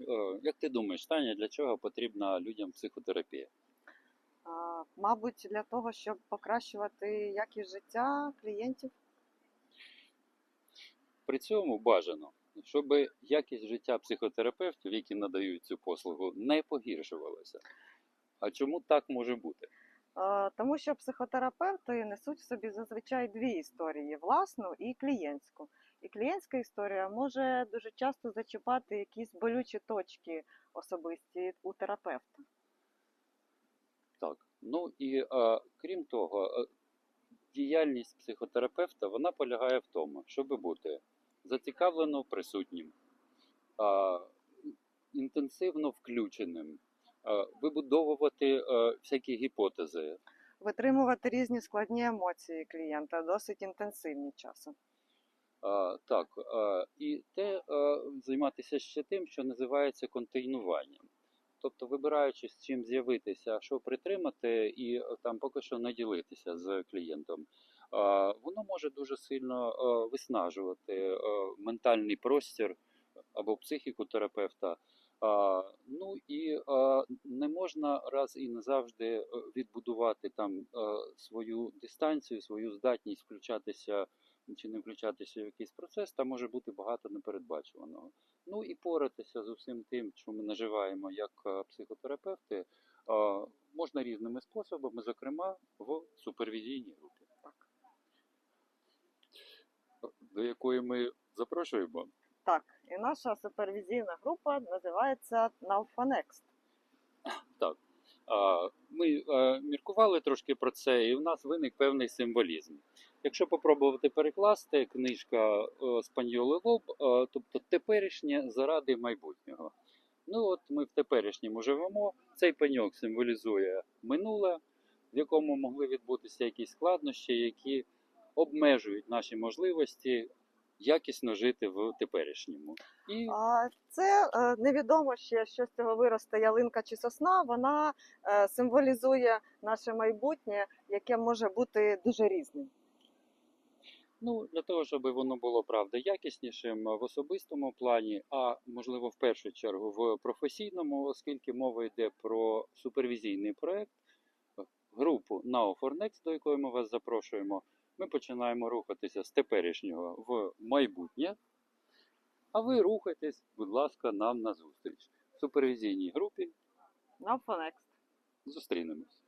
Е, Як ти думаєш, Таня, для чого потрібна людям психотерапія? Мабуть, для того, щоб покращувати якість життя клієнтів. При цьому бажано, щоб якість життя психотерапевтів, які надають цю послугу, не погіршувалася. А чому так може бути? А, Тому що психотерапевти несуть в собі зазвичай дві історії: власну і клієнтську. І клієнтська історія може дуже часто зачіпати якісь болючі точки особисті у терапевта. Так. Ну і е, крім того, е, діяльність психотерапевта вона полягає в тому, щоб бути зацікавлено присутнім, е, інтенсивно включеним, вибудовувати е, всякі гіпотези, Витримувати різні складні емоції клієнта, досить інтенсивні часом. Так, і те займатися ще тим, що називається контейнуванням. Тобто, вибираючи з чим з'явитися, що притримати, і там поки що не ділитися з клієнтом, воно може дуже сильно виснажувати ментальний простір або психіку терапевта. Ну і не можна раз і назавжди е, відбудувати там свою дистанцію, свою здатність включатися чи не включатися в якийсь процес, там може бути багато непередбачуваного. Ну і поратися з усім тим, що ми наживаємо як психотерапевти, можна різними способами, зокрема в супервізійній групі, до якої ми запрошуємо. Так, і наша супервізійна група називається Now. Так. Ми е, міркували трошки про це, і в нас виник певний символізм. Якщо попробувати перекласти книжка е, Спаньоли Лоб, е, тобто теперішнє заради майбутнього. Ну от ми в теперішньому живемо. Цей пеньок символізує минуле, в якому могли відбутися якісь складнощі, які обмежують наші можливості якісно жити в теперішньому. І А це е, невідомо ще, що з цього виросте ялинка чи сосна. Вона е, символізує наше майбутнє, яке може бути дуже різним. Ну, для того, щоб воно було правда якіснішим в особистому плані, а можливо в першу чергу в професійному, оскільки мова йде про супервізійний проект, групу Now for Next, до якої ми вас запрошуємо, ми починаємо рухатися з теперішнього в майбутнє. А ви рухайтесь, будь ласка, нам на зустріч. В супервізійній групі Now зустрінемось.